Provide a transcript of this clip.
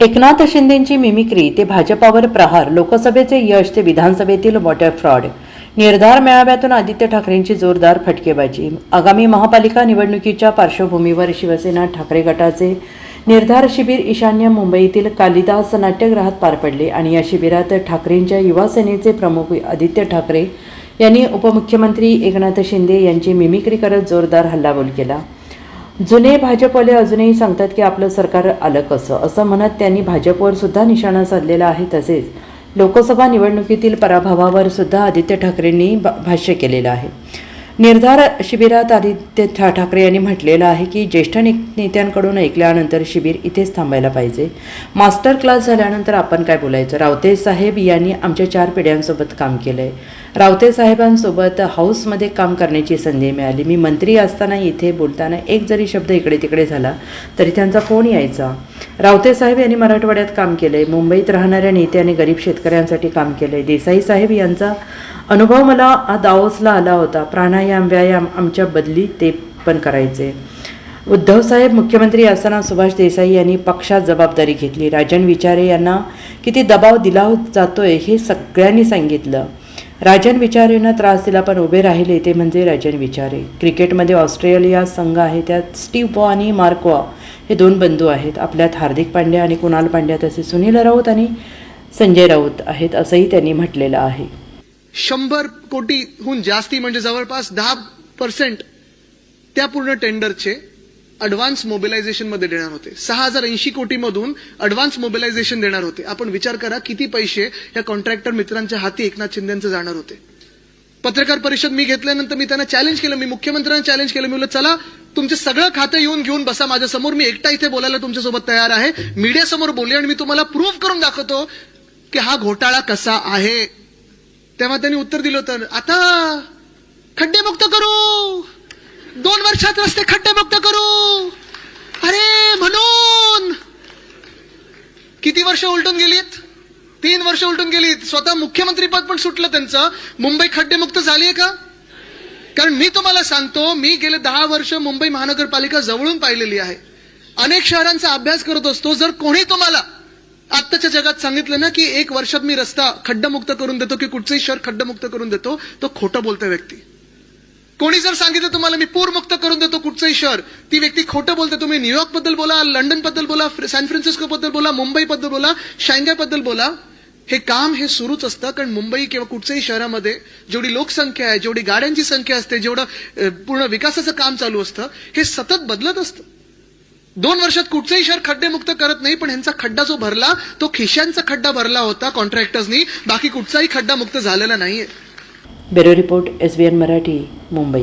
Eknath शिंदेंची mimicry ते भाजपावर प्रहार लोकसभेचे यश ते विधानसभेतील वॉटर फ्रॉड. निर्धार मेळाव्यातून आदित्य ठाकरेंची जोरदार फटकेबाजी. आगामी महापालिका निवडणुकीच्या पार्श्वभूमीवर शिवसेना ठाकरे गटाचे निर्धार शिबिर ईशान्य मुंबईतील कालिदास नाट्यगृहात पार पडले आणि या शिबिरात ठाकरेंच्या युवासेनेचे प्रमुख आदित्य ठाकरे यांनी उपमुख्यमंत्री एकनाथ शिंदे यांची मिमिक्री करत जोरदार हल्लाबोल केला. जुने भाजपवाले अजूनही सांगतात की आपलं सरकार आलं कसं? असं म्हणत त्यांनी भाजपवर सुद्धा निशाणा साधलेला आहे तसेच लोकसभा निवडणुकीतील पराभवावर सुद्धा आदित्य ठाकरेंनी भा- भाष्य केलेलं आहे. निर्धार शिबिरात आदित्य ठा ठाकरे यांनी म्हटलेलं आहे की ज्येष्ठ ने नेत्यांकडून ऐकल्यानंतर शिबिर इथेच थांबायला पाहिजे. मास्टर क्लास झाल्यानंतर आपण काय बोलायचं? रावते साहेब यांनी आमच्या चार पिढ्यांसोबत काम केलं आहे रावते साहेबांसोबत हाऊसमध्ये काम करण्याची संधी मिळाली. मी मंत्री असताना इथे बोलताना एक जरी शब्द इकडे तिकडे झाला तरी त्यांचा फोन यायचा. रावते साहेब यांनी मराठवाड्यात काम केलंय. मुंबईत राहणाऱ्या नेते आणि गरीब शेतकऱ्यांसाठी काम केलंय. देसाई साहेब यांचा अनुभव मला दाओसला आला होता. प्राणायाम व्यायाम आमच्या बदली ते पण करायचे. उद्धव साहेब मुख्यमंत्री असताना सुभाष देसाई यांनी पक्षात जबाबदारी घेतली. राजन विचारे यांना किती दबाव दिला जातोय हे सगळ्यांनी सांगितलं. राजन विचारेनं त्रास दिला पण उभे राहिले ते म्हणजे राजन विचारे. क्रिकेटमध्ये ऑस्ट्रेलिया संघ आहे त्यात स्टीव वॉ आणि मार्क वॉ हे दोन बंधू आहेत. आपल्यात हार्दिक पांड्या आणि कुणाल पांड्या तसे सुनील राऊत आणि संजय राऊत आहेत असंही त्यांनी म्हटलेलं आहे. शंभर कोटीहून जास्ती म्हणजे जवळपास दहा पर्सेंट त्या पूर्ण टेंडरचे अडव्हान्स मोबिलायझेशनमध्ये देणार होते. सहा हजार ऐंशी कोटीमधून अडव्हान्स मोबिलायझेशन देणार होते. आपण विचार करा किती पैसे या कॉन्ट्रॅक्टर मित्रांच्या हाती एकनाथ शिंदेचं जाणार होते. पत्रकार परिषद मी घेतल्यानंतर मी त्यांना चॅलेंज केलं मी मुख्यमंत्र्यांना चॅलेंज केलं. मी चला तुमचे सगळं खातं येऊन घेऊन बसा माझ्यासमोर. मी एकटा इथे बोलायला तुमच्यासोबत तयार आहे. मीडियासमोर बोलले आणि मी तुम्हाला प्रूव्ह करून दाखवतो की हा घोटाळा कसा आहे. तेव्हा त्यांनी उत्तर दिलं होतं आता खड्डे मुक्त करू. दोन वर्षात रस्ते खड्डेमुक्त करू अरे म्हणून किती वर्ष उलटून गेलीत? तीन वर्ष उलटून गेलीत. स्वतः मुख्यमंत्री पद पण सुटलं त्यांचं. मुंबई खड्डेमुक्त झालीये का? कारण मी तुम्हाला सांगतो मी गेले दहा वर्ष मुंबई महानगरपालिका जवळून पाहिलेली आहे. अनेक शहरांचा अभ्यास करत असतो. जर कोणी तुम्हाला आत्ताच्या जगात सांगितलं ना की एक वर्षात मी रस्ता खड्डमुक्त करून देतो की कुठचंही शहर खड्डमुक्त करून देतो तो खोटं बोलतोय व्यक्ती. कोणी जर सांगितलं तुम्हाला मी पूरमुक्त करून देतो कुठचंही शहर ती व्यक्ती खोटं बोलते तुम्ही न्यूयॉर्कबद्दल बोला लंडनबद्दल बोला सॅन फ्रान्सिस्को बद्दल बोला मुंबई बद्दल बोला शांघायबद्दल बोला. हे काम हे सुरूच असतं कारण मुंबई किंवा कुठच्याही शहरामध्ये जेवढी लोकसंख्या आहे जेवढी गाड्यांची संख्या असते जेवढं पूर्ण विकासाचं काम चालू असतं हे सतत बदलत असतं. दोन वर्षात कुठचंही शहर खड्डेमुक्त करत नाही पण ह्यांचा खड्डा जो भरला तो खिशांचा खड्डा भरला होता कॉन्ट्रॅक्टर्सनी. बाकी कुठचाही खड्डा मुक्त झालेला नाहीये. Bureau report S B N Marathi Mumbai.